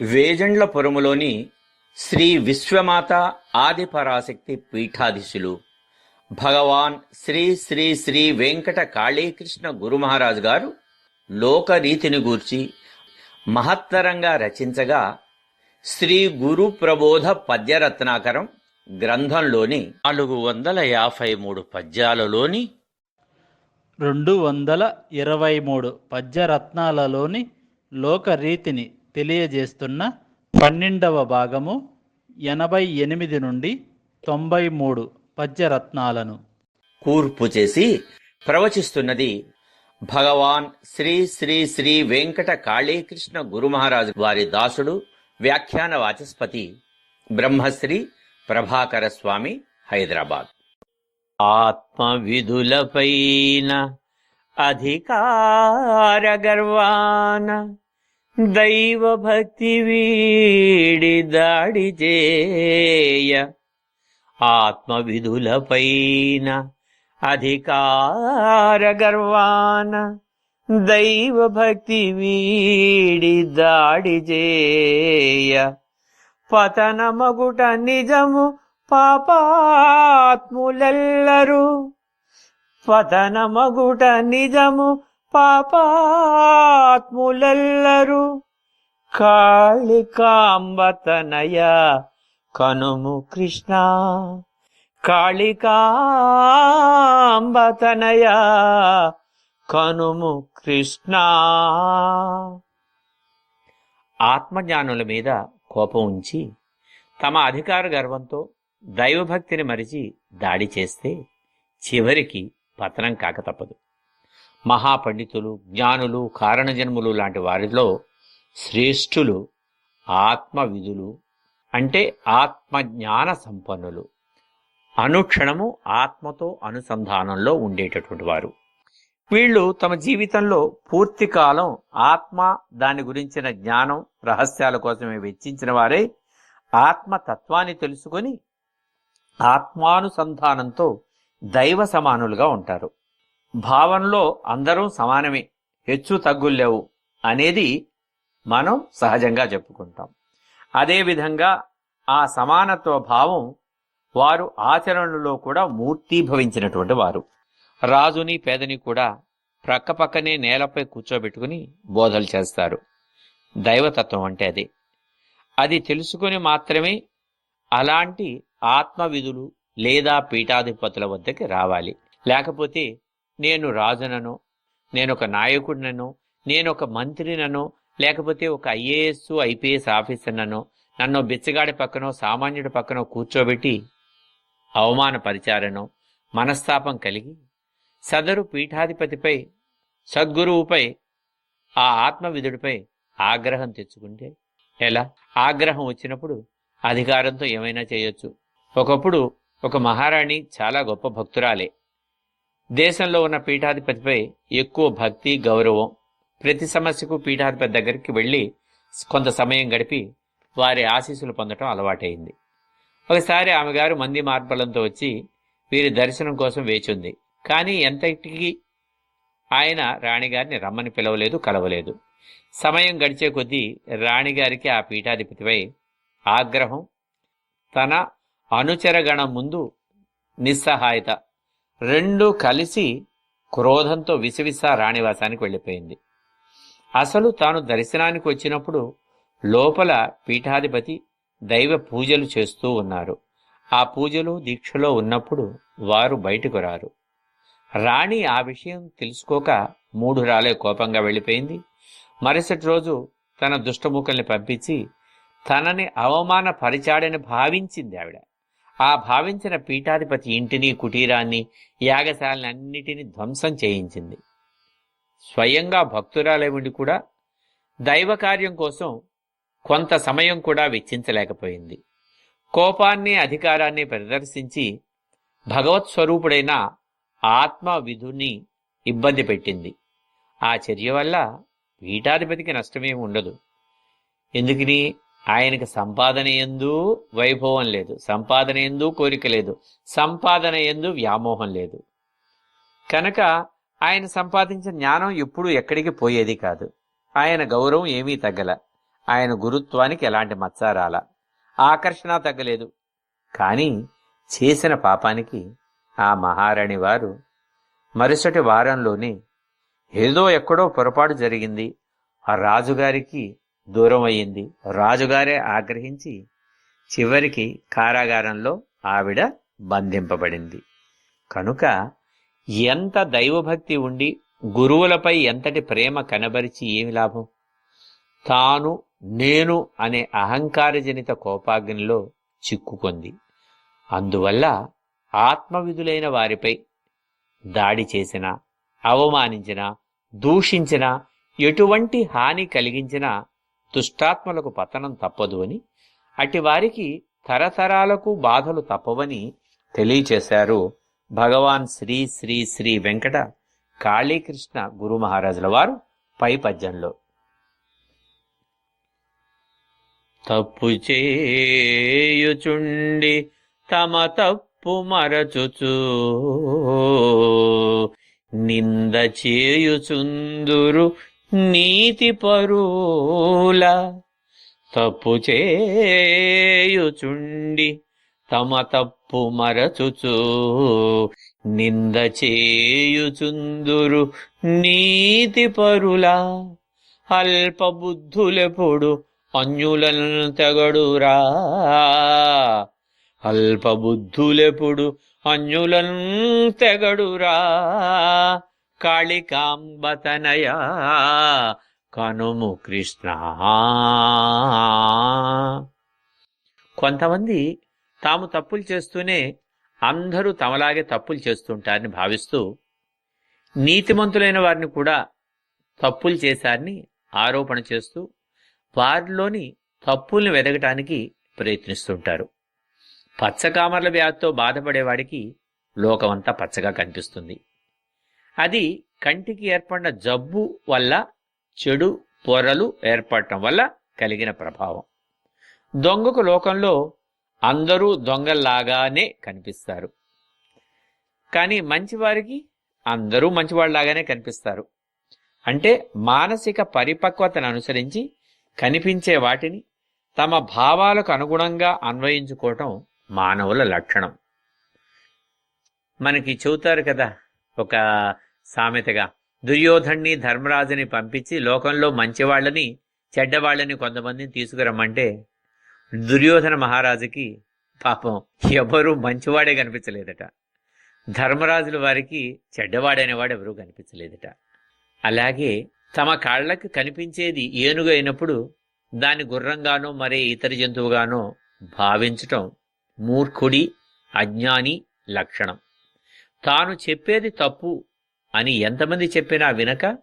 వేజండ్లపురములోని శ్రీ విశ్వమాత ఆదిపరాశక్తి పీఠాధీశులు భగవాన్ శ్రీ శ్రీ శ్రీ వెంకట కాళీకృష్ణ గురుమహారాజు గారు లోకరీతిని గూర్చి మహత్తరంగా రచించగా శ్రీ గురు ప్రబోధ పద్యరత్నాకరం గ్రంథంలోని నాలుగు వందల యాభై మూడు పద్యాలలోని రెండు వందల ఇరవై మూడు పద్యరత్నాలలోని లోకరీతిని తెలియజేస్తున్న పన్నెండవ భాగము ఎనభై ఎనిమిది నుండి తొంభై మూడు పద్యరత్నాలను. కూర్పు చేసి ప్రవచిస్తున్నది భగవాన్ శ్రీ శ్రీ శ్రీ వెంకట కాళీకృష్ణ గురుమహారాజు వారి దాసుడు వ్యాఖ్యాన వాచస్పతి బ్రహ్మశ్రీ ప్రభాకర స్వామి హైదరాబాద్. ఆత్మ విధులపైన అధికార గర్వాన దైవ భక్తి వీడి దాడి చేయ. ఆత్మ విధులపైన అధికార గర్వాన దైవ భక్తి వీడి దాడి చేయ. పతనమగుట నిజము పాపాత్ములెల్లరూ. పతనమగుట నిజము పాపాత్ములెల్లరూ కాళికాంబతనయ కనుము కృష్ణ. కాళికాంబతనయ కనుము కృష్ణ. ఆత్మజ్ఞానుల మీద కోపం ఉంచి తమ అధికార గర్వంతో దైవభక్తిని మరిచి దాడి చేస్తే చివరికి పతనం కాక తప్పదు. మహాపండితులు జ్ఞానులు కారణజన్ములు లాంటి వారిలో శ్రేష్ఠులు ఆత్మవిధులు అంటే ఆత్మజ్ఞాన సంపన్నులు. అనుక్షణము ఆత్మతో అనుసంధానంలో ఉండేటటువంటి వారు. వీళ్ళు తమ జీవితంలో పూర్తి కాలం ఆత్మ దాని గురించిన జ్ఞానం రహస్యాల కోసమే వెచ్చించిన వారే ఆత్మ తత్వాన్ని తెలుసుకొని ఆత్మానుసంధానంతో దైవ సమానులుగా ఉంటారు. భావంలో అందరూ సమానమే హెచ్చు తగ్గుల్లేవు అనేది మనం సహజంగా చెప్పుకుంటాం. అదేవిధంగా ఆ సమానత్వ భావం వారు ఆచరణలో కూడా మూర్తీభవించినటువంటి వారు. రాజుని పేదని కూడా ప్రక్కపక్కనే నేలపై కూర్చోబెట్టుకుని బోధలు చేస్తారు. దైవతత్వం అంటే అది. అది తెలుసుకుని మాత్రమే అలాంటి ఆత్మవిధులు లేదా పీఠాధిపతుల వద్దకి రావాలి. లేకపోతే నేను రాజునను నేను ఒక నాయకుడినను నేను ఒక మంత్రినను లేకపోతే ఒక ఐఏఎస్ ఐపీఎస్ ఆఫీసర్నను నన్ను బిచ్చగాడి పక్కనో సామాన్యుడి పక్కనో కూర్చోబెట్టి అవమానపరిచారనో మనస్తాపం కలిగి సదరు పీఠాధిపతిపై సద్గురువుపై ఆ ఆత్మవిధుడిపై ఆగ్రహం తెచ్చుకుంటే ఎలా? ఆగ్రహం వచ్చినప్పుడు అధికారంతో ఏమైనా చేయొచ్చు. ఒకప్పుడు ఒక మహారాణి చాలా గొప్ప భక్తురాలే. దేశంలో ఉన్న పీఠాధిపతిపై ఎక్కువ భక్తి గౌరవం ప్రతి సమస్యకు పీఠాధిపతి దగ్గరికి వెళ్ళి కొంత సమయం గడిపి వారి ఆశీస్సులు పొందటం అలవాటైంది. ఒకసారి ఆమె గారు మంది మార్బలంతో వచ్చి వీరి దర్శనం కోసం వేచుంది. కానీ ఎంతటికి ఆయన రాణిగారిని రమ్మని పిలవలేదు కలవలేదు. సమయం గడిచే కొద్దీ రాణిగారికి ఆ పీఠాధిపతిపై ఆగ్రహం తన అనుచరగణం ముందు నిస్సహాయత రెండు కలిసి క్రోధంతో విసవిస రాణివాసానికి వెళ్ళిపోయింది. అసలు తాను దర్శనానికి వచ్చినప్పుడు లోపల పీఠాధిపతి దైవ పూజలు చేస్తూ ఉన్నారు. ఆ పూజలు దీక్షలో ఉన్నప్పుడు వారు బయటకు రారు. రాణి ఆ విషయం తెలుసుకోక మూడు రాలే కోపంగా వెళ్ళిపోయింది. మరుసటి రోజు తన దుష్టముఖల్ని పంపించి తనని అవమానపరిచాడని భావించింది ఆవిడ. ఆ భావించిన పీఠాధిపతి ఇంటిని కుటీరాన్ని యాగశాలని అన్నిటినీ ధ్వంసం చేయించింది. స్వయంగా భక్తురాలే ఉండి కూడా దైవ కార్యం కోసం కొంత సమయం కూడా వెచ్చించలేకపోయింది. కోపాన్ని అధికారాన్ని ప్రదర్శించి భగవత్ స్వరూపుడైన ఆత్మ విధుని ఇబ్బంది పెట్టింది. ఆ చర్య వల్ల పీఠాధిపతికి నష్టమేమి ఉండదు. ఎందుకని? ఆయనకి సంపాదన ఎందు వైభవం లేదు. సంపాదన ఎందు కోరిక లేదు. సంపాదన ఎందు వ్యామోహం లేదు. కనుక ఆయన సంపాదించిన జ్ఞానం ఎప్పుడూ ఎక్కడికి పోయేది కాదు. ఆయన గౌరవం ఏమీ తగ్గల. ఆయన గురుత్వానికి ఎలాంటి మచ్చ రాల ఆకర్షణ తగ్గలేదు. కానీ చేసిన పాపానికి ఆ మహారాణి వారు మరుసటి వారంలోనే ఏదో ఎక్కడో పొరపాటు జరిగింది. ఆ రాజుగారికి దూరం అయ్యింది రాజుగారే ఆగ్రహించి చివరికి కారాగారంలో ఆవిడ బంధింపబడింది. కనుక ఎంత దైవభక్తి ఉండి గురువులపై ఎంతటి ప్రేమ కనబరిచి ఏమి లాభం? తాను నేను అనే అహంకారజనిత కోపాగ్నిలో చిక్కుకుంది. అందువల్ల ఆత్మవిధులైన వారిపై దాడి చేసిన అవమానించిన దూషించిన ఎటువంటి హాని కలిగించినా దుష్టాత్మలకు పతనం తప్పదు అని అటి వారికి తరతరాలకు బాధలు తప్పవని తెలియచేశారు భగవాన్ శ్రీ శ్రీ శ్రీ వెంకట కాళీకృష్ణ గురు మహారాజుల వారు పై పద్యంలో తప్పు చేయుచుండి తమ తప్పు మరచుచు నింద చేయుచుందురు నీతి పరుల తప్పు చేయుచుండి తమ తప్పు మరచుచు నింద చేయుచుందురు నీతి పరుల అల్పబుద్ధులెప్పుడు అన్యులను తెగడురా. అల్పబుద్ధులెప్పుడు అన్యులను తెగడురా. కాళికాంబతనయా కనుము కృష్ణ. కొంతమంది తాము తప్పులు చేస్తూనే అందరూ తమలాగే తప్పులు చేస్తుంటారని భావిస్తూ నీతిమంతులైన వారిని కూడా తప్పులు చేశారని ఆరోపణ చేస్తూ వారిలోని తప్పుల్ని వెదగటానికి ప్రయత్నిస్తుంటారు. పచ్చకామర్ల వ్యాధితో బాధపడేవాడికి లోకమంతా పచ్చగా కనిపిస్తుంది. అది కంటికి ఏర్పడిన జబ్బు వల్ల చెడు పొరలు ఏర్పడటం వల్ల కలిగిన ప్రభావం. దొంగకు లోకంలో అందరూ దొంగల్లాగానే కనిపిస్తారు. కానీ మంచివారికి అందరూ మంచివాళ్ళలాగానే కనిపిస్తారు. అంటే మానసిక పరిపక్వతను అనుసరించి కనిపించే వాటిని తమ భావాలకు అనుగుణంగా అన్వయించుకోవటం మానవుల లక్షణం. మనకి చెబుతారు కదా ఒక సామెతగా దుర్యోధన్ని ధర్మరాజుని పంపించి లోకంలో మంచివాళ్ళని చెడ్డవాళ్ళని కొంతమందిని తీసుకురమ్మంటే దుర్యోధన మహారాజుకి పాపం ఎవరూ మంచివాడే కనిపించలేదట. ధర్మరాజుల వారికి చెడ్డవాడైనవాడు ఎవరూ కనిపించలేదట. అలాగే తమ కాళ్ళకి కనిపించేది ఏనుగు అయినప్పుడు దాని గుర్రంగానో మరే ఇతర జంతువుగానో భావించటం మూర్ఖుడి అజ్ఞాని లక్షణం. తాను చెప్పేది తప్పు అని ఎంతమంది చెప్పినా వినక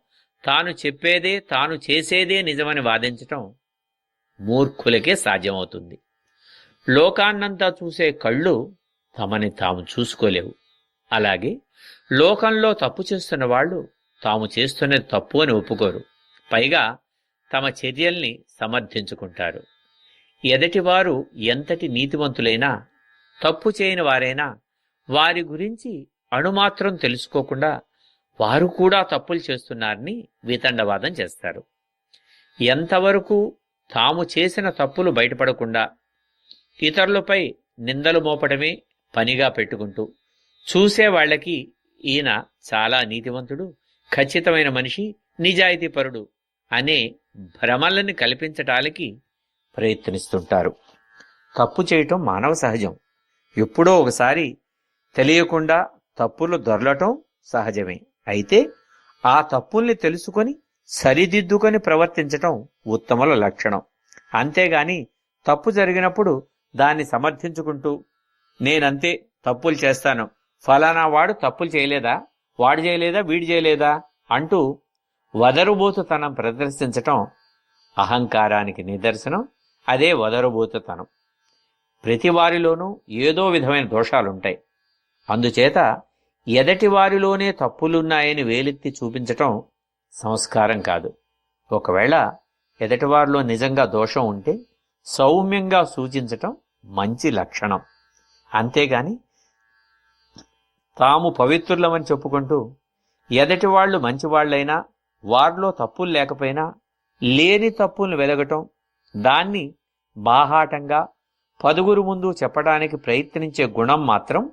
తాను చెప్పేదే తాను చేసేదే నిజమని వాదించటం మూర్ఖులకే సాధ్యమవుతుంది. లోకాన్నంతా చూసే కళ్ళు తమని తాము చూసుకోలేవు. అలాగే లోకంలో తప్పు చేస్తున్న వాళ్ళు తాము చేస్తున్నది తప్పు అని ఒప్పుకోరు. పైగా తమ చర్యల్ని సమర్థించుకుంటారు. ఎదటివారు ఎంతటి నీతివంతులైనా తప్పు చేయని వారైనా వారి గురించి అణుమాత్రం తెలుసుకోకుండా వారు కూడా తప్పులు చేస్తున్నారని వితండవాదం చేస్తారు. ఎంతవరకు తాము చేసిన తప్పులు బయటపడకుండా ఇతరులపై నిందలు మోపడమే పనిగా పెట్టుకుంటూ చూసే వాళ్ళకి ఈయన చాలా నీతివంతుడు ఖచ్చితమైన మనిషి నిజాయితీపరుడు అనే భ్రమలను కల్పించటానికి ప్రయత్నిస్తుంటారు. తప్పు చేయటం మానవ సహజం. ఎప్పుడో ఒకసారి తెలియకుండా తప్పులు దొరలటం సహజమే. అయితే ఆ తప్పుల్ని తెలుసుకొని సరిదిద్దుకొని ప్రవర్తించటం ఉత్తముల లక్షణం. అంతేగాని తప్పు జరిగినప్పుడు దాన్ని సమర్థించుకుంటూ నేనంతే తప్పులు చేస్తాను. ఫలానా వాడు తప్పులు చేయలేదా? వాడు చేయలేదా? వీడు చేయలేదా? అంటూ వదరుబోతుతనం ప్రదర్శించటం అహంకారానికి నిదర్శనం. అదే వదరుబోతుతనం. ప్రతి వారిలోనూ ఏదో విధమైన దోషాలుంటాయి. అందుచేత ఎదటి వారిలోనే తప్పులున్నాయని వేలెత్తి చూపించటం సంస్కారం కాదు. ఒకవేళ ఎదటివారిలో నిజంగా దోషం ఉంటే సౌమ్యంగా సూచించటం మంచి లక్షణం. అంతేగాని తాము పవిత్రులమని చెప్పుకుంటూ ఎదటి వాళ్ళు మంచివాళ్ళైనా వారిలో తప్పులు లేకపోయినా లేని తప్పులను వెలగటం దాన్ని బాహాటంగా పదుగురు ముందు చెప్పడానికి ప్రయత్నించే గుణం మాత్రం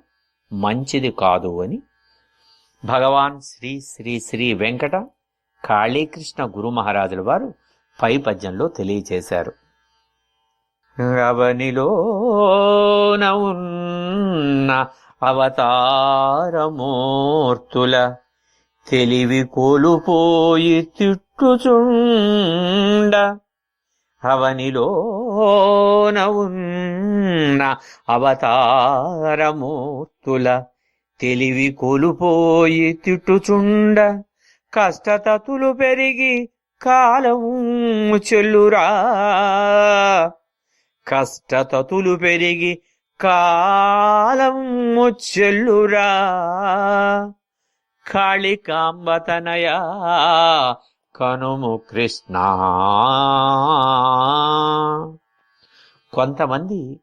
మంచిది కాదు అని భగవాన్ శ్రీ శ్రీ శ్రీ వెంకట కాళీకృష్ణ గురు మహారాజుల వారు పై పద్యంలో తెలియచేశారు. అవనిలోన ఉన్న అవతారమూర్తుల తెలివి కోలుపోయి తిట్టుచుండ. అవనిలో ఉన్న అవతారమూర్తుల తెలివి కోలుపోయి తిట్టుచుండ కష్టతతులు పెరిగి కాలము చెల్లురా. కష్టతతులు పెరిగి కాలము చెల్లురా. కాళికాంబతనయా కనుము కృష్ణ. కొంతమంది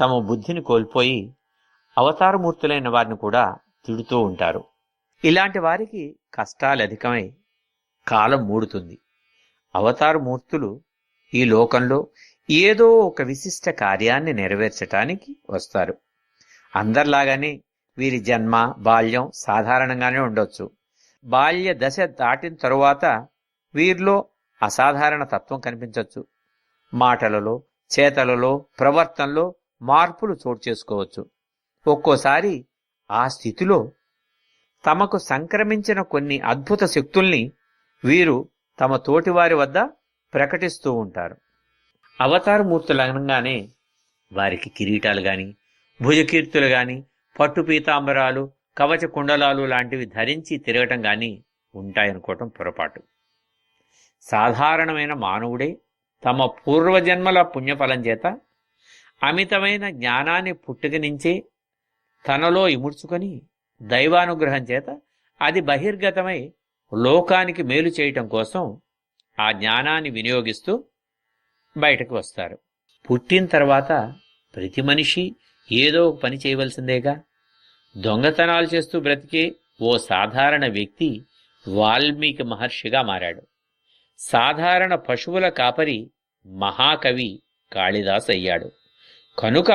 తమ బుద్ధిని కోల్పోయి అవతారమూర్తులైన వారిని కూడా తిడుతూ ఉంటారు. ఇలాంటి వారికి కష్టాలు అధికమై కాలం మూడుతుంది. అవతారమూర్తులు ఈ లోకంలో ఏదో ఒక విశిష్ట కార్యాన్ని నెరవేర్చటానికి వస్తారు. అందరిలాగానే వీరి జన్మ బాల్యం సాధారణంగానే ఉండొచ్చు. బాల్య దశ దాటిన తరువాత వీరిలో అసాధారణ తత్వం కనిపించవచ్చు మాటలలో చేతలలో ప్రవర్తనలో మార్పులు చోటు చేసుకోవచ్చు. ఒక్కోసారి ఆ స్థితిలో తమకు సంక్రమించిన కొన్ని అద్భుత శక్తుల్ని వీరు తమ తోటివారి వద్ద ప్రకటిస్తూ ఉంటారు. అవతారమూర్తులు అనగానే వారికి కిరీటాలు గాని భుజకీర్తులు గాని పట్టు పీతాంబరాలు కవచ కుండలాలు లాంటివి ధరించి తిరగటం గాని ఉంటాయనుకోవటం పొరపాటు. సాధారణమైన మానవుడే తమ పూర్వజన్మల పుణ్యఫలం చేత అమితమైన జ్ఞానాన్ని పుట్టుకనించే తనలో ఇముడ్చుకొని దైవానుగ్రహం చేత అది బహిర్గతమై లోకానికి మేలు చేయటం కోసం ఆ జ్ఞానాన్ని వినియోగిస్తూ బయటకు వస్తారు. పుట్టిన తర్వాత ప్రతి మనిషి ఏదో ఒక పని చేయవలసిందేగా? దొంగతనాలు చేస్తూ బ్రతికే ఓ సాధారణ వ్యక్తి వాల్మీకి మహర్షిగా మారాడు. సాధారణ పశువుల కాపరి మహాకవి కాళిదాస్ అయ్యాడు. కనుక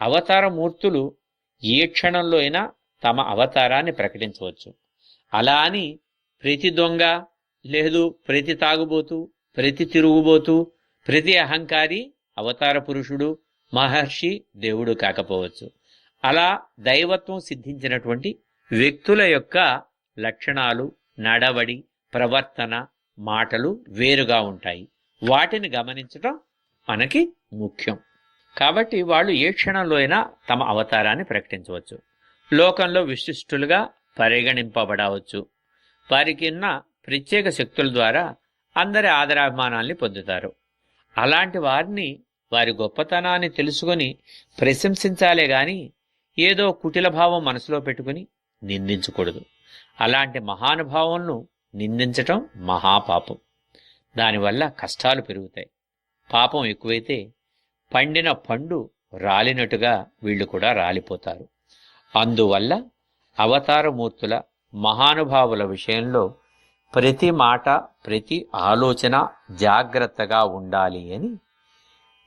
అవతారమూర్తులు ఏ క్షణంలో అయినా తమ అవతారాన్ని ప్రకటించవచ్చు. అలా అని ప్రతి దొంగ లేదు ప్రతి తాగుబోతు ప్రతి తిరుగుబోతు ప్రతి అహంకారి అవతార పురుషుడు మహర్షి దేవుడు కాకపోవచ్చు. అలా దైవత్వం సిద్ధించినటువంటి వ్యక్తుల యొక్క లక్షణాలు నడవడి ప్రవర్తన మాటలు వేరుగా ఉంటాయి. వాటిని గమనించటం మనకి ముఖ్యం. కాబట్టి వాళ్ళు ఏ క్షణంలో అయినా తమ అవతారాన్ని ప్రకటించవచ్చు. లోకంలో విశిష్టులుగా పరిగణింపబడవచ్చు. వారికి ఉన్న ప్రత్యేక శక్తుల ద్వారా అందరి ఆదరాభిమానాల్ని పొందుతారు. అలాంటి వారిని వారి గొప్పతనాన్ని తెలుసుకొని ప్రశంసించాలే గాని ఏదో కుటిల భావం మనసులో పెట్టుకుని నిందించకూడదు. అలాంటి మహానుభావులను నిందించటం మహాపాపం. దానివల్ల కష్టాలు పెరుగుతాయి. పాపం ఎక్కువైతే పండిన పండు రాలినట్టుగా వీళ్ళు కూడా రాలిపోతారు. అందువల్ల అవతారమూర్తుల మహానుభావుల విషయంలో ప్రతి మాట ప్రతి ఆలోచన జాగ్రత్తగా ఉండాలి అని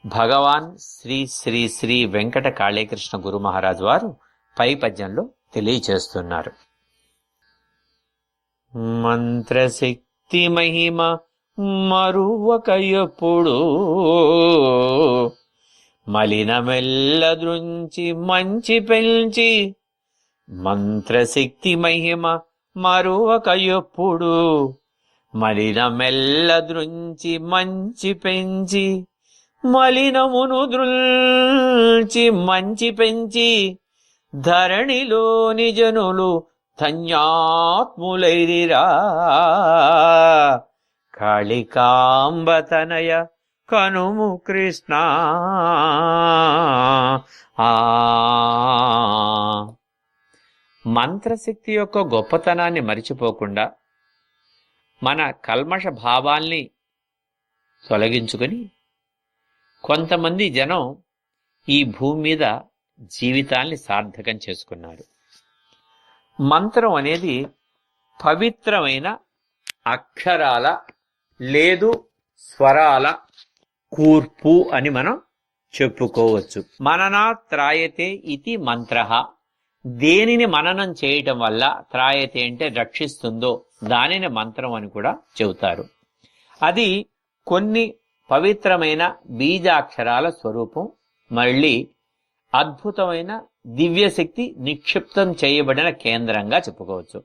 భగవాన్ శ్రీ శ్రీ శ్రీ వెంకట కాళీకృష్ణ గురు మహారాజ్ వారు పై పద్యంలో తెలియచేస్తున్నారు మంత్రశక్తి మహిమ మరువక ఎప్పుడు మలినమెల్ల దృంచి మంచి పెంచి మంత్రశక్తి మహిమ మరువక ఎప్పుడు మలినమెల్ల దృంచి మంచి పెంచి మలినమును దృల్చి మంచి పెంచి ధరణిలోని జనులు ధన్యాత్ములైరిరా. కాళికాంబతనయ కనుము కృష్ణ. ఆ. మంత్రశక్తి యొక్క గొప్పతనాన్ని మరిచిపోకుండా మన కల్మష భావాల్ని తొలగించుకొని కొంతమంది జనం ఈ భూమి మీద జీవితాన్ని సార్థకం చేసుకున్నారు. మంత్రం అనేది పవిత్రమైన అక్షరాల లేదు స్వరాల కూర్పు అని మనం చెప్పుకోవచ్చు. మననా త్రాయతే ఇది మంత్ర. దేనిని మననం చేయటం వల్ల త్రాయతే అంటే రక్షిస్తుందో దానిని మంత్రం అని కూడా చెబుతారు. అది కొన్ని పవిత్రమైన బీజాక్షరాల స్వరూపం. మళ్ళీ అద్భుతమైన దివ్యశక్తి నిక్షిప్తం చేయబడిన కేంద్రంగా చెప్పుకోవచ్చు.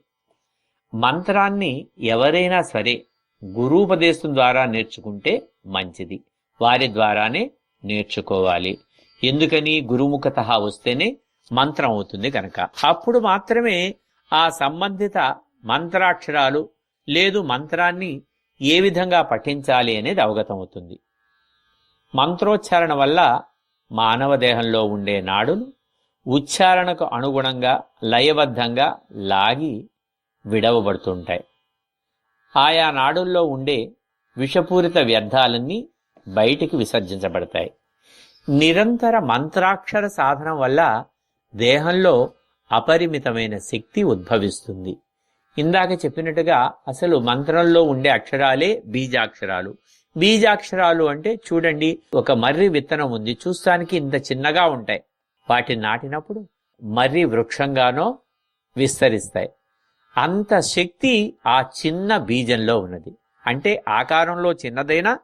మంత్రాన్ని ఎవరైనా సరే గురూపదేశం ద్వారా నేర్చుకుంటే మంచిది. వారి ద్వారానే నేర్చుకోవాలి. ఎందుకని గురుముఖత వస్తేనే మంత్రం అవుతుంది కనుక అప్పుడు మాత్రమే ఆ సంబంధిత మంత్రాక్షరాలు లేదు మంత్రాన్ని ఏ విధంగా పఠించాలి అనేది అవగతం అవుతుంది. మంత్రోచ్చారణ వల్ల మానవ దేహంలో ఉండే నాడును ఉచ్చారణకు అనుగుణంగా లయబద్ధంగా లాగి విడవబడుతుంటాయి. ఆయా నాడుల్లో ఉండే విషపూరిత వ్యర్థాలన్నీ బయటికి విసర్జించబడతాయి. నిరంతర మంత్రాక్షర సాధనం వల్ల దేహంలో అపరిమితమైన శక్తి ఉద్భవిస్తుంది. ఇందాక చెప్పినట్టుగా అసలు మంత్రంలో ఉండే అక్షరాలే బీజాక్షరాలు. బీజాక్షరాలు అంటే చూడండి ఒక మర్రి విత్తనం ఉంది చూస్తానికి ఇంత చిన్నగా ఉంటాయి. వాటిని నాటినప్పుడు మర్రి వృక్షంగానో విస్తరిస్తాయి. అంత శక్తి ఆ చిన్న బీజంలో ఉన్నది. అంటే ఆకారంలో చిన్నదైనా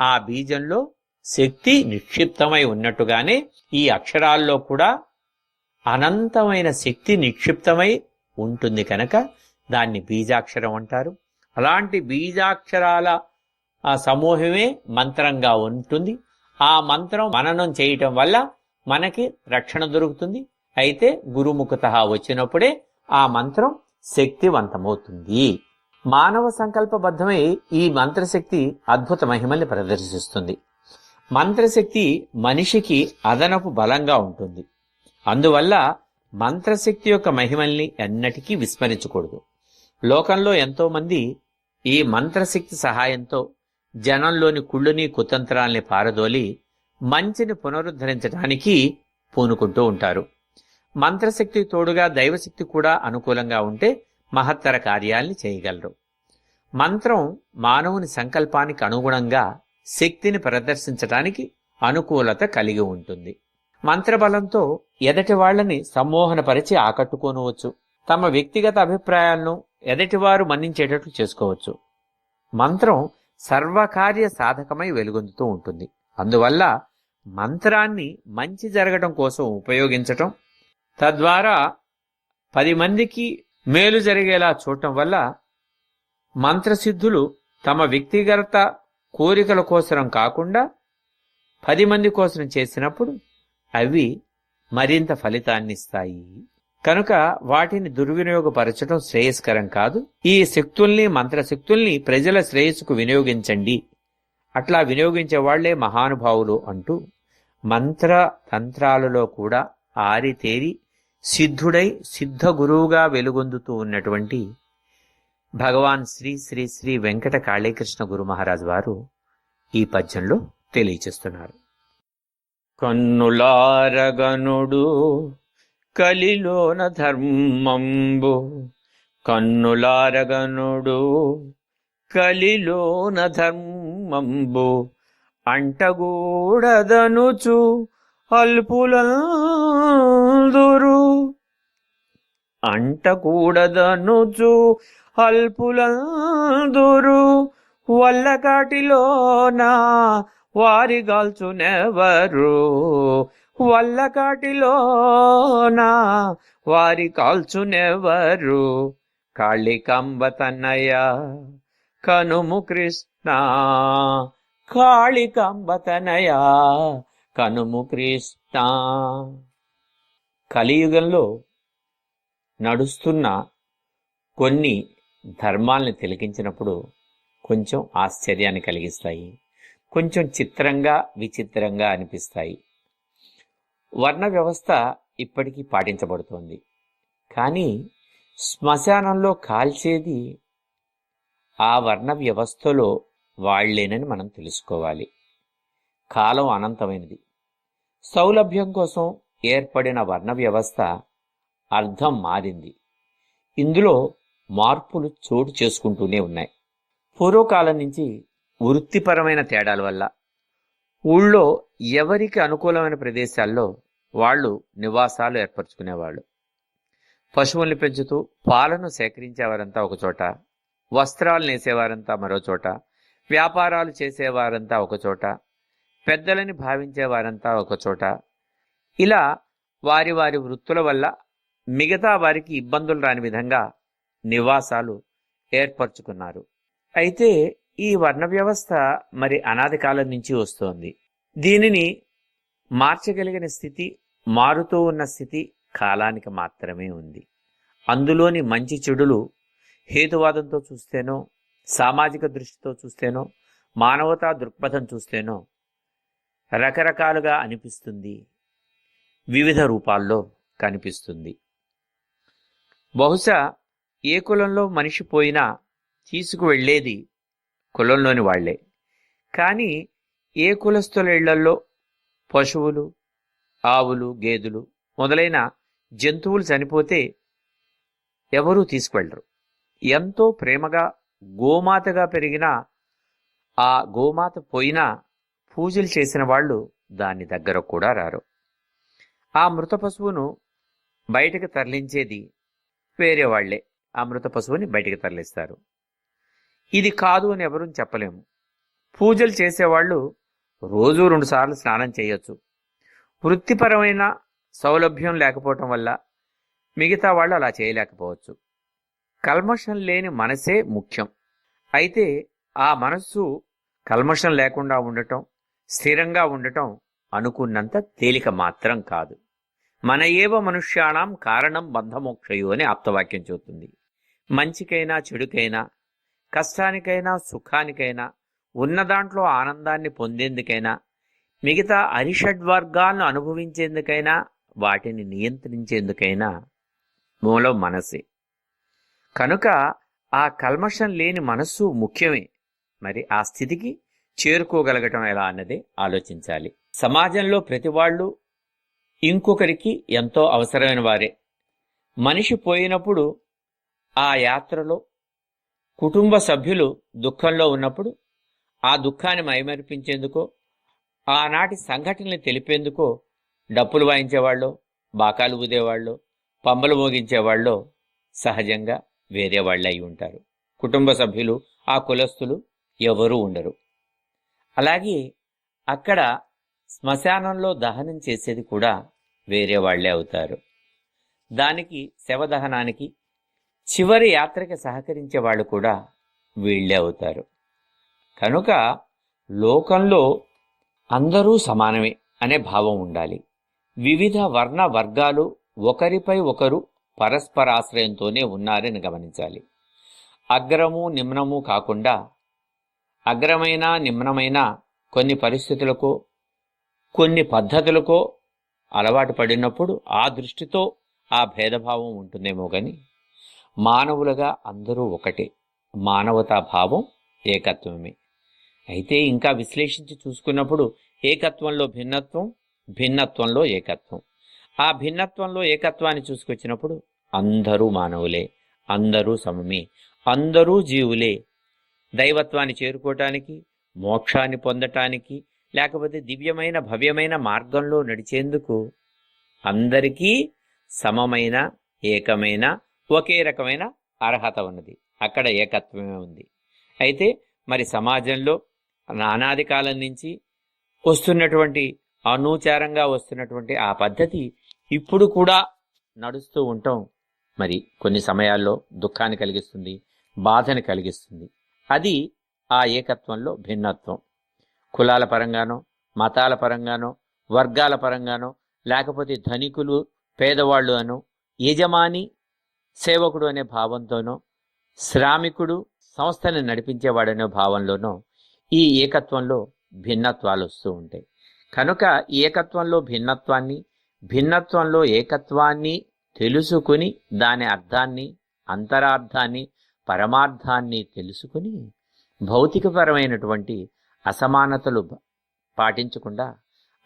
ఆ బీజంలో శక్తి నిక్షిప్తమై ఉన్నట్టుగానే ఈ అక్షరాల్లో కూడా అనంతమైన శక్తి నిక్షిప్తమై ఉంటుంది కనుక దాన్ని బీజాక్షరం అంటారు. అలాంటి బీజాక్షరాల ఆ సమూహమే మంత్రంగా ఉంటుంది. ఆ మంత్రం మననం చేయటం వల్ల మనకి రక్షణ దొరుకుతుంది. అయితే గురుముఖత వచ్చినప్పుడే ఆ మంత్రం శక్తివంతమవుతుంది. మానవ సంకల్పబద్ధమై ఈ మంత్రశక్తి అద్భుత మహిమల్ని ప్రదర్శిస్తుంది. మంత్రశక్తి మనిషికి అదనపు బలంగా ఉంటుంది. అందువల్ల మంత్రశక్తి యొక్క మహిమల్ని ఎన్నటికీ విస్మరించకూడదు. లోకంలో ఎంతోమంది ఈ మంత్రశక్తి సహాయంతో జనంలోని కుళ్ళుని కుతంత్రాల్ని పారదోలి మంచిని పునరుద్ధరించడానికి పూనుకుంటూ ఉంటారు. మంత్రశక్తి తోడుగా దైవశక్తి కూడా అనుకూలంగా ఉంటే మహత్తర కార్యాల్ని చేయగలరు. మంత్రం మానవుని సంకల్పానికి అనుగుణంగా శక్తిని ప్రదర్శించటానికి అనుకూలత కలిగి ఉంటుంది. మంత్రబలంతో ఎదటి వాళ్ళని సమ్మోహనపరిచి ఆకట్టుకోనవచ్చు. తమ వ్యక్తిగత అభిప్రాయాలను ఎదటివారు మన్నించేటట్లు చేసుకోవచ్చు. మంత్రం సర్వకార్య సాధకమై వెలుగొందుతూ ఉంటుంది. అందువల్ల మంత్రాన్ని మంచి జరగడం కోసం ఉపయోగించటం తద్వారా పది మందికి మేలు జరిగేలా చూడటం వల్ల మంత్రసిద్ధులు తమ వ్యక్తిగత కోరికల కోసరం కాకుండా పది మంది కోసం చేసినప్పుడు అవి మరింత ఫలితాన్ని ఇస్తాయి కనుక వాటిని దుర్వినియోగపరచడం శ్రేయస్కరం కాదు. ఈ శక్తుల్ని మంత్రశక్తుల్ని ప్రజల శ్రేయస్సుకు వినియోగించండి. అట్లా వినియోగించే వాళ్ళే మహానుభావులు అంటూ మంత్ర తంత్రాలలో కూడా ఆరితేరి సిద్ధుడై సిద్ధ గురువుగా వెలుగొందుతూ ఉన్నటువంటి భగవాన్ శ్రీ శ్రీ శ్రీ వెంకట కాళీకృష్ణ గురు మహారాజ్ వారు ఈ పద్యంలో తెలియచేస్తున్నారు. కన్నులారగనుడు కలిలోన ధర్మంబు కన్నులారగనుడు కలిలోన ధర్మంబు అంటగూడదనుచు అల్పులందురు అంటకూడదనుచు అల్పులందురు. వల్లకాటిలోన వారి గాల్చునెవరు వల్లకాటిలోన వారి కాల్చునెవరు? కాళికంబ తన్నయ్య కనుము కృష్ణ. కాళికంబ తనయ కనుము కృష్ణ. కలియుగంలో నడుస్తున్న కొన్ని ధర్మాల్ని తిలకించినప్పుడు కొంచెం ఆశ్చర్యాన్ని కలిగిస్తాయి. కొంచెం చిత్రంగా విచిత్రంగా అనిపిస్తాయి. వర్ణ వ్యవస్థ ఇప్పటికీ పాటించబడుతోంది. కానీ శ్మశానంలో కాల్చేది ఆ వర్ణ వ్యవస్థలో వాళ్ళేనని మనం తెలుసుకోవాలి. కాలం అనంతమైనది. సౌలభ్యం కోసం ఏర్పడిన వర్ణ వ్యవస్థ అర్థం మారింది. ఇందులో మార్పులు చోటు చేసుకుంటూనే ఉన్నాయి. పూర్వకాలం నుంచి వృత్తిపరమైన తేడాల వల్ల ఊళ్ళో ఎవరికి అనుకూలమైన ప్రదేశాల్లో వాళ్ళు నివాసాలు ఏర్పరచుకునేవాళ్ళు. పశువుల్ని పెంచుతూ పాలను సేకరించేవారంతా ఒకచోట వస్త్రాలు నేసేవారంతా మరోచోట వ్యాపారాలు చేసేవారంతా ఒకచోట పెద్దలని భావించేవారంతా ఒకచోట ఇలా వారి వారి వృత్తుల వల్ల మిగతా వారికి ఇబ్బందులు రాని విధంగా నివాసాలు ఏర్పరచుకున్నారు. అయితే ఈ వర్ణ వ్యవస్థ మరి అనాది కాలం నుంచి వస్తోంది. దీనిని మార్చగలిగిన స్థితి మారుతూ ఉన్న స్థితి కాలానికి మాత్రమే ఉంది. అందులోని మంచి చెడులు హేతువాదంతో చూస్తేనో సామాజిక దృష్టితో చూస్తేనో మానవతా దృక్పథం చూస్తేనో రకరకాలుగా అనిపిస్తుంది. వివిధ రూపాల్లో కనిపిస్తుంది. బహుశా ఏ కులంలో మనిషి పోయినా తీసుకువెళ్ళేది కులంలోని వాళ్ళే. కానీ ఏ కులస్తులళ్ళల్లో పశువులు ఆవులు గేదెలు మొదలైన జంతువులు చనిపోతే ఎవరూ తీసుకువెళ్ళరు. ఎంతో ప్రేమగా గోమాతగా పెరిగిన ఆ గోమాత పోయినా పూజలు చేసిన వాళ్ళు దాని దగ్గర కూడా రారు. ఆ మృత పశువును బయటకు తరలించేది వేరే వాళ్ళే ఆ మృత పశువుని బయటకు తరలిస్తారు. ఇది కాదు అని ఎవరూ చెప్పలేము. పూజలు చేసేవాళ్ళు రోజు రెండుసార్లు స్నానం చేయొచ్చు. వృత్తిపరమైన సౌలభ్యం లేకపోవటం వల్ల మిగతా వాళ్ళు అలా చేయలేకపోవచ్చు. కల్మషం లేని మనసే ముఖ్యం. అయితే ఆ మనస్సు కల్మషం లేకుండా ఉండటం స్థిరంగా ఉండటం అనుకున్నంత తేలిక మాత్రం కాదు. మన ఏవ మనుష్యాణం కారణం బంధమోక్షయు అని ఆప్తవాక్యం చెబుతుంది. మంచికైనా చెడుకైనా కష్టానికైనా సుఖానికైనా ఉన్న దాంట్లో ఆనందాన్ని పొందేందుకైనా మిగతా అరిషడ్వర్గాలను అనుభవించేందుకైనా వాటిని నియంత్రించేందుకైనా మూలం మనసే. కనుక ఆ కల్మషం లేని మనస్సు ముఖ్యమే. మరి ఆ స్థితికి చేరుకోగలగటం ఎలా అన్నదే ఆలోచించాలి. సమాజంలో ప్రతి వాళ్ళు ఇంకొకరికి ఎంతో అవసరమైన వారే. మనిషి పోయినప్పుడు ఆ యాత్రలో కుటుంబ సభ్యులు దుఃఖంలో ఉన్నప్పుడు ఆ దుఃఖాన్ని మైమరిపించేందుకో ఆనాటి సంఘటనలు తెలిపేందుకో డప్పులు వాయించేవాళ్ళు బాకాలు ఊదేవాళ్ళు పంబలు మోగించేవాళ్ళు సహజంగా వేరే వాళ్ళు అయి ఉంటారు. కుటుంబ సభ్యులు ఆ కులస్తులు ఎవరూ ఉండరు. అలాగే అక్కడ శ్మశానంలో దహనం చేసేది కూడా వేరే వాళ్ళే అవుతారు. దానికి శవదహనానికి చివరి యాత్రకి సహకరించే వాళ్ళు కూడా వీళ్ళే అవుతారు. కనుక లోకంలో అందరూ సమానమే అనే భావం ఉండాలి. వివిధ వర్ణ వర్గాలు ఒకరిపై ఒకరు పరస్పరాశ్రయంతోనే ఉన్నారని గమనించాలి. అగ్రము నిమ్నము కాకుండా అగ్రమైన నిమ్నమైన కొన్ని పరిస్థితులకో కొన్ని పద్ధతులకో అలవాటు పడినప్పుడు ఆ దృష్టితో ఆ భేదభావం ఉంటుందేమో గాని మానవులుగా అందరూ ఒకటే. మానవతా భావం ఏకత్వమే. అయితే ఇంకా విశ్లేషించి చూసుకున్నప్పుడు ఏకత్వంలో భిన్నత్వం భిన్నత్వంలో ఏకత్వం. ఆ భిన్నత్వంలో ఏకత్వాన్ని చూసుకొచ్చినప్పుడు అందరూ మానవులే అందరూ సమమే అందరూ జీవులే. దైవత్వాన్ని చేరుకోవటానికి మోక్షాన్ని పొందటానికి లేకపోతే దివ్యమైన భవ్యమైన మార్గంలో నడిచేందుకు అందరికీ సమమైన ఏకమైన ఒకే రకమైన అర్హత ఉన్నది. అక్కడ ఏకత్వమే ఉంది. అయితే మరి సమాజంలో నానాది కాలం నుంచి వస్తున్నటువంటి అనూచారంగా వస్తున్నటువంటి ఆ పద్ధతి ఇప్పుడు కూడా నడుస్తూ ఉంటాం. మరి కొన్ని సమయాల్లో దుఃఖాన్ని కలిగిస్తుంది బాధని కలిగిస్తుంది. అది ఆ ఏకత్వంలో భిన్నత్వం. కులాల పరంగానో మతాల పరంగానో వర్గాల పరంగానో లేకపోతే ధనికులు పేదవాళ్ళు అనో యజమాని సేవకుడు అనే భావంతోనో శ్రామికుడు సంస్థని నడిపించేవాడనే భావంలోనో ఈ ఏకత్వంలో భిన్నత్వాలు వస్తూ ఉంటాయి. కనుక ఏకత్వంలో భిన్నత్వాన్ని భిన్నత్వంలో ఏకత్వాన్ని తెలుసుకుని దాని అర్థాన్ని అంతరార్థాన్ని పరమార్థాన్ని తెలుసుకుని భౌతికపరమైనటువంటి అసమానతలు పాటించకుండా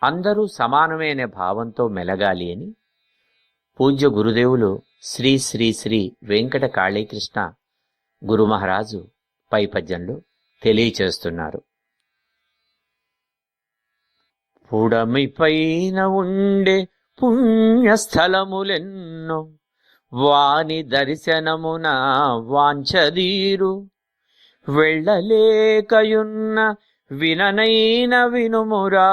అందరూ సమానమైన భావంతో మెలగాలి అని పూజ్య గురుదేవులు శ్రీ శ్రీ శ్రీ వెంకట కాళీకృష్ణ గురుమహారాజు పైపద్యంలో పై తెలియచేస్తున్నారు. పుడమిపైన ఉండే పుణ్యస్థలములెన్నో వాని దర్శనమున వాంఛదీరు. వెళ్ళలేకయున్న విననైన వినుమురా.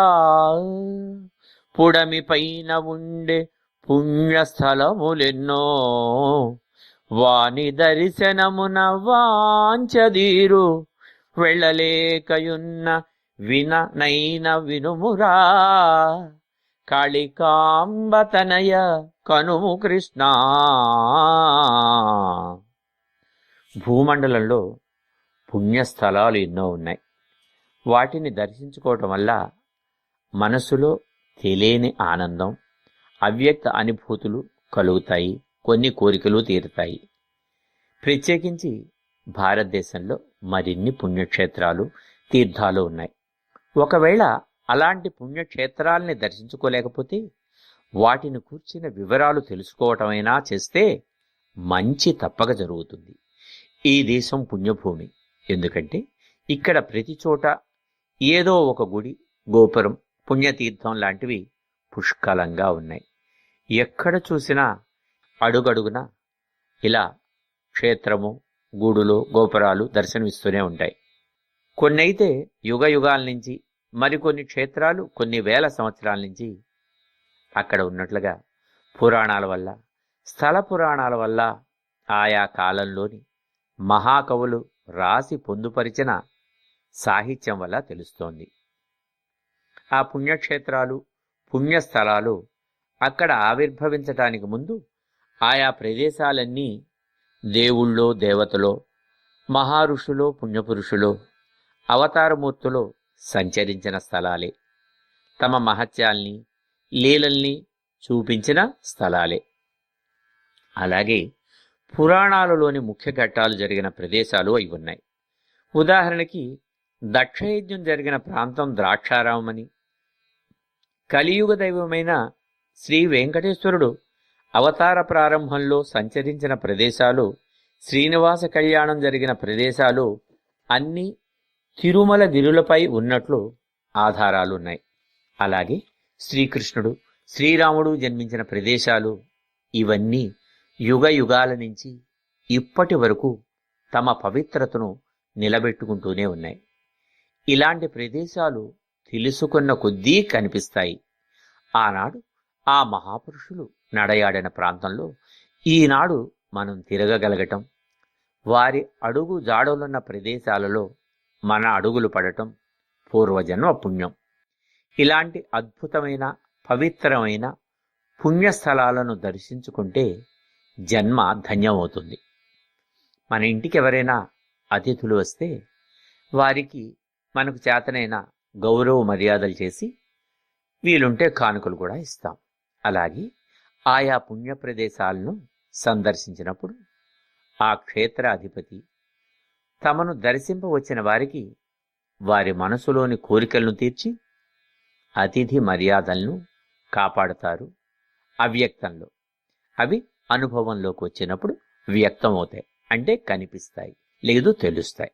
పుడమిపైన ఉండే పుణ్యస్థలములెన్నో వాని దర్శనమున వాంచదీరు వెళ్ళలేకయున్న విననైన వినుమురా. కాళికాంబతనయ కనుము కృష్ణ. భూమండలంలో పుణ్యస్థలాలు ఎన్నో ఉన్నాయి. వాటిని దర్శించుకోవటం వల్ల మనసులో తెలియని ఆనందం అవ్యక్త అనుభూతులు కలుగుతాయి కొన్ని కోరికలు తీరుతాయి. ప్రత్యేకించి భారతదేశంలో మరిన్ని పుణ్యక్షేత్రాలు తీర్థాలు ఉన్నాయి. ఒకవేళ అలాంటి పుణ్యక్షేత్రాలని దర్శించుకోలేకపోతే వాటిని కూర్చిన వివరాలు తెలుసుకోవటమైనా చేస్తే మంచి తప్పక జరుగుతుంది. ఈ దేశం పుణ్యభూమి. ఎందుకంటే ఇక్కడ ప్రతి చోట ఏదో ఒక గుడి గోపురం పుణ్యతీర్థం లాంటివి పుష్కలంగా ఉన్నాయి. ఎక్కడ చూసినా అడుగడుగున ఇలా క్షేత్రము గూడులు గోపురాలు దర్శనమిస్తూనే ఉంటాయి. కొన్నైతే యుగ యుగాల నుంచి మరికొన్ని క్షేత్రాలు కొన్ని వేల సంవత్సరాల నుంచి అక్కడ ఉన్నట్లుగా పురాణాల వల్ల స్థల పురాణాల వల్ల ఆయా కాలంలోని మహాకవులు రాసి పొందుపరిచిన సాహిత్యం వల్ల తెలుస్తోంది. ఆ పుణ్యక్షేత్రాలు పుణ్యస్థలాలు అక్కడ ఆవిర్భవించటానికి ముందు ఆయా ప్రదేశాలన్నీ దేవుళ్ళో దేవతలో మహారుషులో పుణ్యపురుషులో అవతారమూర్తులో సంచరించిన స్థలాలే. తమ మహత్యాల్ని లీలల్ని చూపించిన స్థలాలే. అలాగే పురాణాలలోని ముఖ్య ఘట్టాలు జరిగిన ప్రదేశాలు అయి ఉన్నాయి. ఉదాహరణకి దక్షయజ్ఞం జరిగిన ప్రాంతం ద్రాక్షారామని కలియుగ దైవమైన శ్రీ వెంకటేశ్వరుడు అవతార ప్రారంభంలో సంచరించిన ప్రదేశాలు శ్రీనివాస కళ్యాణం జరిగిన ప్రదేశాలు అన్నీ తిరుమల గిరులపై ఉన్నట్లు ఆధారాలున్నాయి. అలాగే శ్రీకృష్ణుడు శ్రీరాముడు జన్మించిన ప్రదేశాలు ఇవన్నీ యుగ యుగాల నుంచి ఇప్పటి వరకు తమ పవిత్రతను నిలబెట్టుకుంటూనే ఉన్నాయి. ఇలాంటి ప్రదేశాలు తెలుసుకున్న కొద్దీ కనిపిస్తాయి. ఆనాడు ఆ మహాపురుషులు నడయాడిన ప్రాంతంలో ఈనాడు మనం తిరగగలగటం వారి అడుగు జాడలున్న ప్రదేశాలలో మన అడుగులు పడటం పూర్వజన్మ పుణ్యం. ఇలాంటి అద్భుతమైన పవిత్రమైన పుణ్యస్థలాలను దర్శించుకుంటే జన్మ ధన్యమవుతుంది. మన ఇంటికి ఎవరైనా అతిథులు వస్తే వారికి మనకు చేతనైన గౌరవ మర్యాదలు చేసి వీలుంటే కానుకలు కూడా ఇస్తాం. అలాగే ఆయా పుణ్య ప్రదేశాలను సందర్శించినప్పుడు ఆ క్షేత్ర అధిపతి తమను దర్శింపవచ్చిన వారికి వారి మనసులోని కోరికలను తీర్చి అతిథి మర్యాదలను కాపాడుతారు అవ్యక్తంలో. అవి అనుభవంలోకి వచ్చినప్పుడు వ్యక్తమవుతాయి. అంటే కనిపిస్తాయి. లేదు తెలుస్తాయి.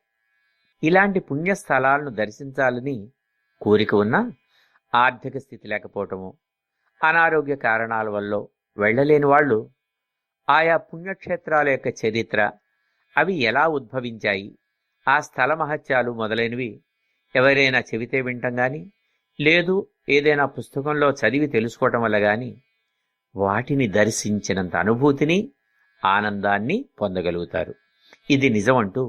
ఇలాంటి పుణ్యస్థలాలను దర్శించాలని కోరిక ఉన్నా ఆర్థిక స్థితి లేకపోవటము అనారోగ్య కారణాల వల్ల వెళ్ళలేని వాళ్ళు ఆయా పుణ్యక్షేత్రాల యొక్క చరిత్ర అవి ఎలా ఉద్భవించాయి ఆ స్థల మహత్యాలు మొదలైనవి ఎవరైనా చెబితే వింటాం కానీ లేదు ఏదైనా పుస్తకంలో చదివి తెలుసుకోవటం వల్ల కానీ వాటిని దర్శించినంత అనుభూతిని ఆనందాన్ని పొందగలుగుతారు. ఇది నిజమంటూ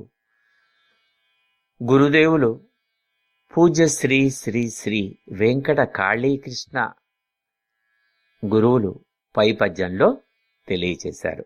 గురుదేవులు పూజ్య శ్రీ శ్రీ శ్రీ వెంకట కాళీకృష్ణ గురువులు పై పద్యంలో తెలియచేశారు.